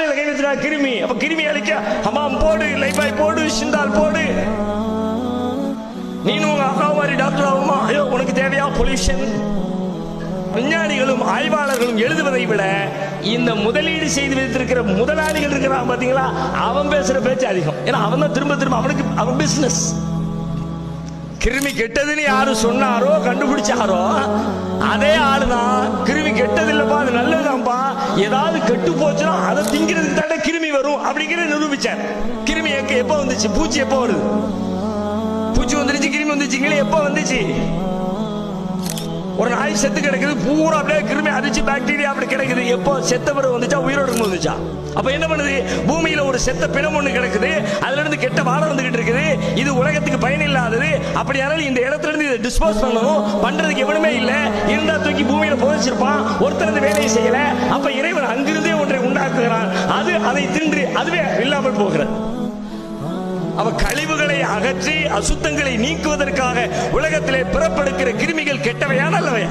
Hospital கை கிருமி. அப்ப கிருமி அழிக்க ஹமாம் போடு லைபாய் போடு சிந்தால் போடு. நீனும் உங்க அக்கா மாதிரி டாக்டர் ஆகுமா? ஐயோ உனக்கு தேவையா? பொல்யூஷன் விஞ்ஞானிகளும் ஆய்வாளர்களும் எழுதுவதை விட இந்த முதலீடு செய்து வைத்திருக்கிற முதலாளிகள் இருக்கிறான் பாத்தீங்களா? அவன் பேசுற பேச்சு அதிகம். ஏன்னா அவன் தான் திரும்ப திரும்ப அவனுக்கு அவன் பிசினஸ் கிருமி கெட்டதுன்னு யாரு சொன்னாரோ கண்டுபிடிச்சாரோ ஏதாவது கெட்டு போச்சுன்னா அதை திங்கிறதுக்கு தானே கிருமி வரும் அப்படிங்கிறத நிரூபிச்சார். கிருமி எங்க எப்போ வந்துச்சு? பூச்சி எப்போ வருது? பூச்சி வந்துருச்சு கிருமி வந்துச்சுங்களே எப்போ வந்துச்சு? ஒரு நாய் செத்து கிடக்குது பூரா அப்படியே கிருமி அரிச்சு பாக்டீரியா அப்படி கிடைக்குது. எப்போ செத்த பிறகு வந்துச்சா? உயிரோடு வந்துச்சா? அப்ப என்ன பண்ணுது? பூமியில ஒரு செத்த பிணம் ஒண்ணு கிடக்குது. அதுல இருந்து கெட்ட வாழை வந்துகிட்டு இருக்குது. இது உலகத்துக்கு பயன் இல்லாதது. அப்படி யாராலும் இந்த இடத்துல இருந்து இதை டிஸ்போஸ் பண்ணணும்? பண்றதுக்கு எவனுமே இல்ல. இருந்தா தூக்கி பூமியில புதைச்சிருப்பான். ஒருத்தர் இந்த வேலையை செய்யல. அப்ப இறைவன் அங்கிருந்தே ஒன்றை உண்டாக்குகிறான். அது அதை தின்று அதுவே இல்லாமல் போகிறது. அவ கழிவுகளை அகற்றி அசுத்தங்களை நீக்குவதற்காக உலகத்திலே பிறப்படுகிற கிருமிகள் கெட்டவையா நல்லவையா